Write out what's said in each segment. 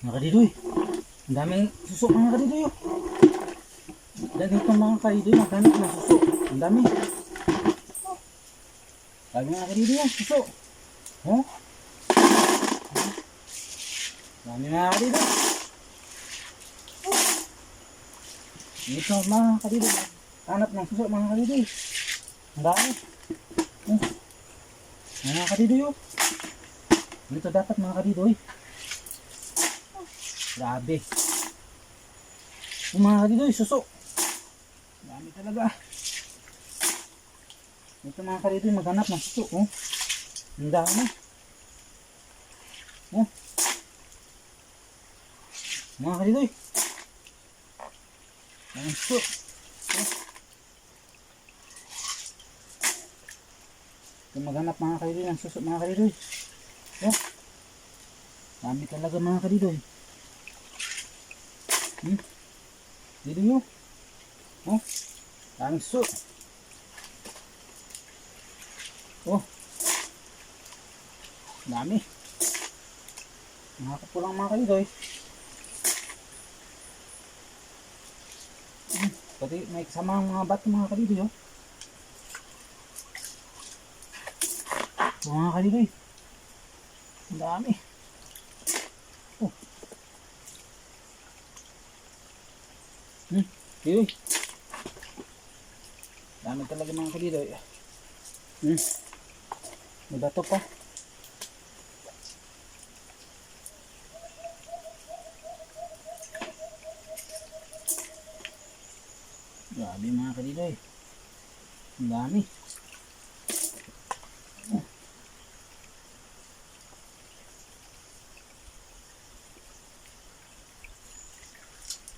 Mga kadidoy. Ang daming suso mga kadidoy. Oh. Dahil dito mga kadidoy, maghanap ng suso. Ang dami. Dami mga kadidoy yan, suso. Oh. Dami mga kadidoy. Dito mga kadidoy. Hanap ng suso mga kadidoy. Ang dami. Oh. Mga kadidoy oh. Dito dapat mga kadidoy. Grabe. Yung mga suso. Dami talaga. Ito mga kadidoy, maghanap ng suso. Oh. Ang dami. Oh. Mga kadidoy. Ang suso. Oh. Ito maghanap mga kadidoy ng suso mga kadidoy. Oh. Dami talaga mga kadidoy. Hmm? Dito nyo. Oh. Daming suso. Oh. Dami. Nakakapulang mga kalidoy. Hmm. Pati may kasama ang mga bato mga kalidoy. Oh. Oh, mga kalidoy. Ang dami. Oh. Hmm. Kalidoy. Dami talaga mga kalidoy. Hmm. May bato pa. Grabe mga kalidoy. Ang dami.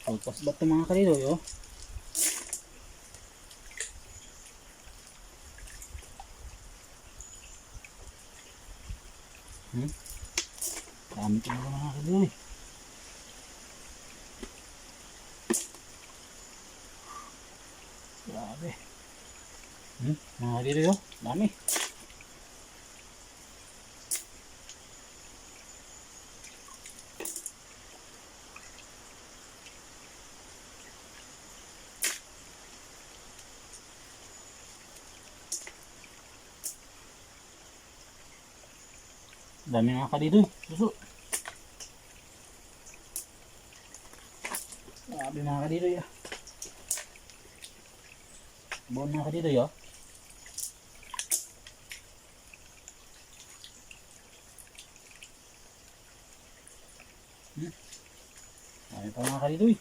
Pagpas ba ito mga kalidoy oh? Hmm? Dami talaga mga kalidoy. Grabe. Hmm? Mga kalidoy oh. Dami. Dami mga kalidoy. Suso. Grabe mga kalidoy ah. Buon mga kalidoy ah. Hmm. Dami pa mga kalidoy.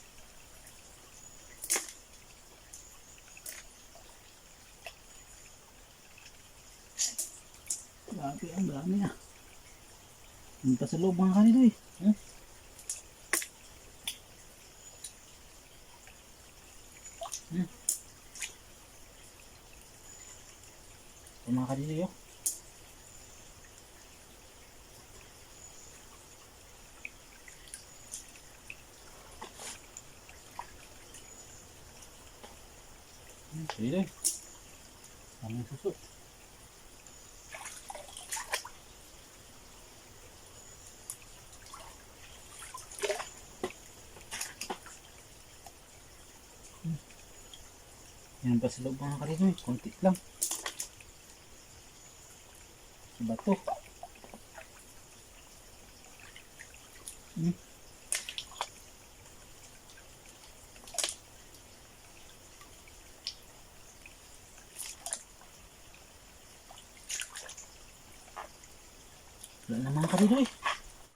Grabe ang dami ah. Pa sa loob mga kanidoy. Hmm? Hmm. Ito mga kanidoy oh. Hmm, kanidoy. Daming suso. Yan pa sa loob mga kalinoy. Kunti lang. Sa bato. Hmm. Wala na mga kalinoy.